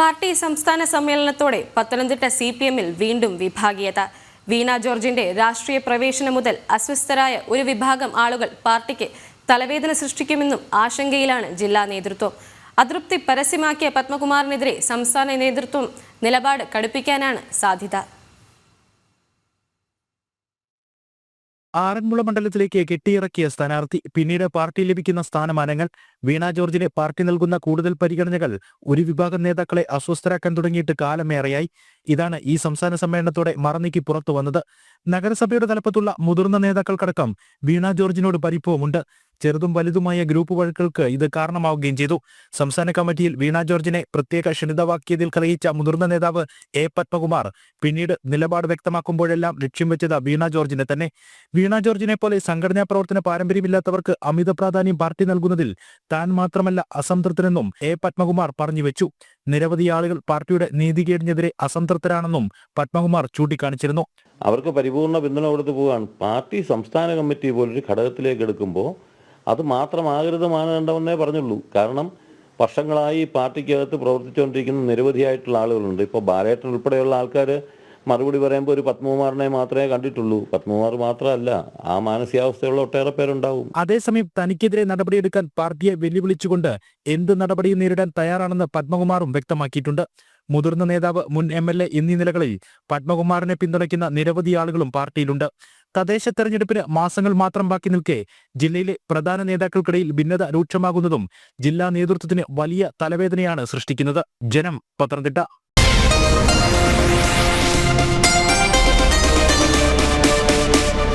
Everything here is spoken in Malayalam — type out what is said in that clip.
പാർട്ടി സംസ്ഥാന സമ്മേളനത്തോടെ പത്തനംതിട്ട സി പി എമ്മിൽ വീണ്ടും വിഭാഗീയത. വീണ ജോർജിന്റെ രാഷ്ട്രീയ പ്രവേശനം മുതൽ അസ്വസ്ഥരായ ഒരു വിഭാഗം ആളുകൾ പാർട്ടിക്ക് തലവേദന സൃഷ്ടിക്കുമെന്നും ആശങ്കയിലാണ് ജില്ലാ നേതൃത്വം. അതൃപ്തി പരസ്യമാക്കിയ പത്മകുമാറിനെതിരെ സംസ്ഥാന നേതൃത്വം നിലപാട് കടുപ്പിക്കാനാണ് സാധ്യത. ആറന്മുള മണ്ഡലത്തിലേക്ക് കെട്ടിയിറക്കിയ സ്ഥാനാർത്ഥി പിന്നീട് പാർട്ടി ലഭിക്കുന്ന സ്ഥാനമാനങ്ങൾ വീണ ജോർജിന് പാർട്ടി നൽകുന്ന കൂടുതൽ പരിഗണനകൾ ഒരു വിഭാഗം നേതാക്കളെ അസ്വസ്ഥരാക്കാൻ തുടങ്ങിയിട്ട് കാലമേറെയായി. ഇതാണ് ഈ സംസ്ഥാന സമ്മേളനത്തോടെ മറന്നിക്ക് പുറത്തു വന്നത്. നഗരസഭയുടെ തലപ്പത്തുള്ള മുതിർന്ന നേതാക്കൾക്കടക്കം വീണ ജോർജിനോട് പരിഭവമുണ്ട്. ചെറുതും വലുതുമായ ഗ്രൂപ്പ് വഴക്കുകൾക്ക് ഇത് കാരണമാവുകയും ചെയ്തു. സംസ്ഥാന കമ്മിറ്റിയിൽ വീണ ജോർജിനെ പ്രത്യേക ക്ഷണിതവാക്കിയതിൽ കലയിച്ച മുതിർന്ന നേതാവ് എ. പത്മകുമാർ. പിന്നീട് നിലപാട് വ്യക്തമാക്കുമ്പോഴെല്ലാം ലക്ഷ്യം വെച്ചത് വീണ ജോർജിനെ തന്നെ. വീണ ജോർജിനെ പോലെ സംഘടനാ പ്രവർത്തന പാരമ്പര്യമില്ലാത്തവർക്ക് അമിത പ്രാധാന്യം പാർട്ടി നൽകുന്നതിൽ താൻ മാത്രമല്ല അസംതൃപ്തനെന്നും എ. പത്മകുമാർ പറഞ്ഞു വെച്ചു. നിരവധി ആളുകൾ പാർട്ടിയുടെ നീതികേടിനെതിരെ അസംതൃപ്തരാണെന്നും പത്മകുമാർ ചൂണ്ടിക്കാണിച്ചിരുന്നു. അവർക്ക് പരിപൂർണ പിന്തുണ കൊടുത്തു പോവുകയാണ്. പാർട്ടി സംസ്ഥാന കമ്മിറ്റി പോലൊരു ഘടകത്തിലേക്ക് എടുക്കുമ്പോൾ അത് മാത്രമാകരുത് മാനദണ്ഡമെന്നേ പറഞ്ഞുള്ളൂ. കാരണം വർഷങ്ങളായി പാർട്ടിക്കകത്ത് പ്രവർത്തിച്ചുകൊണ്ടിരിക്കുന്ന നിരവധിയായിട്ടുള്ള ആളുകളുണ്ട്. ഇപ്പോൾ ബാലേട്ടൻ ഉൾപ്പെടെയുള്ള ആൾക്കാർ മറുപടി പറയുമ്പോൾ ഒരു പത്മകുമാറിനെ മാത്രമേ കണ്ടിട്ടുള്ളൂ. പത്മകുമാർ മാത്രമല്ല ആ മാനസികാവസ്ഥയുള്ള ഒട്ടേറെ പേരുണ്ടാവും. അതേസമയം തനിക്കെതിരെ നടപടിയെടുക്കാൻ പാർട്ടിയെ വെല്ലുവിളിച്ചുകൊണ്ട് എന്ത് നടപടിയും നേരിടാൻ തയ്യാറാണെന്ന് പത്മകുമാറും വ്യക്തമാക്കിയിട്ടുണ്ട്. മുതിർന്ന നേതാവ് മുൻ എം എൽ എ എന്നീ നിലകളിൽ പത്മകുമാറിനെ പിന്തുണയ്ക്കുന്ന നിരവധി ആളുകളും പാർട്ടിയിലുണ്ട്. തദ്ദേശ തെരഞ്ഞെടുപ്പിന് മാസങ്ങൾ മാത്രം ബാക്കി നിൽക്കെ ജില്ലയിലെ പ്രധാന നേതാക്കൾക്കിടയിൽ ഭിന്നത രൂക്ഷമാകുന്നതും ജില്ലാ നേതൃത്വത്തിന് വലിയ തലവേദനയാണ് സൃഷ്ടിക്കുന്നത്. ജനം പത്തനംതിട്ട.